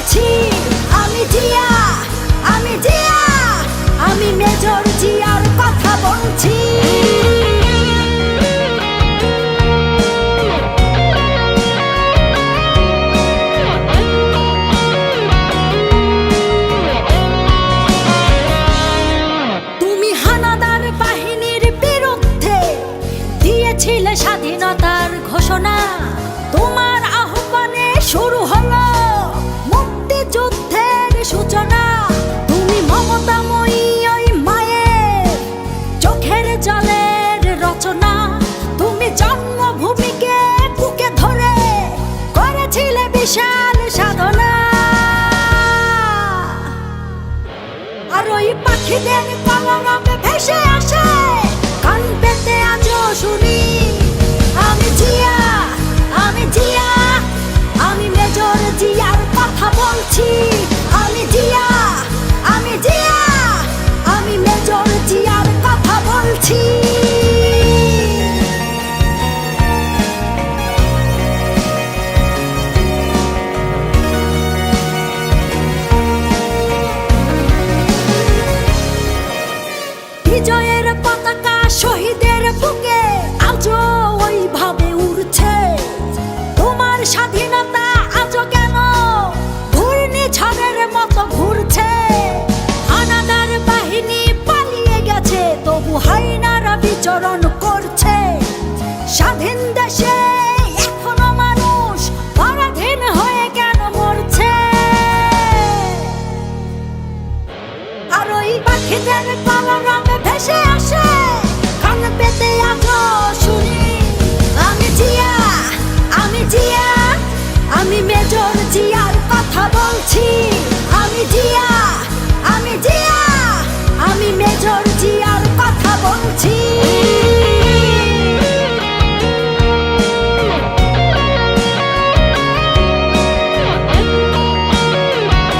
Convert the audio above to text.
বলছি আমি জিয়া। সূচনা, তুমি মমতাময়ী মায়ের চোখের জলের রচনা। তুমি জন্মভূমিকে বুকে ধরে করেছিলে বিশাল সাধনা। আর ওই পাখিদের কলরবে ভেসে আসে স্বাধীন দেশে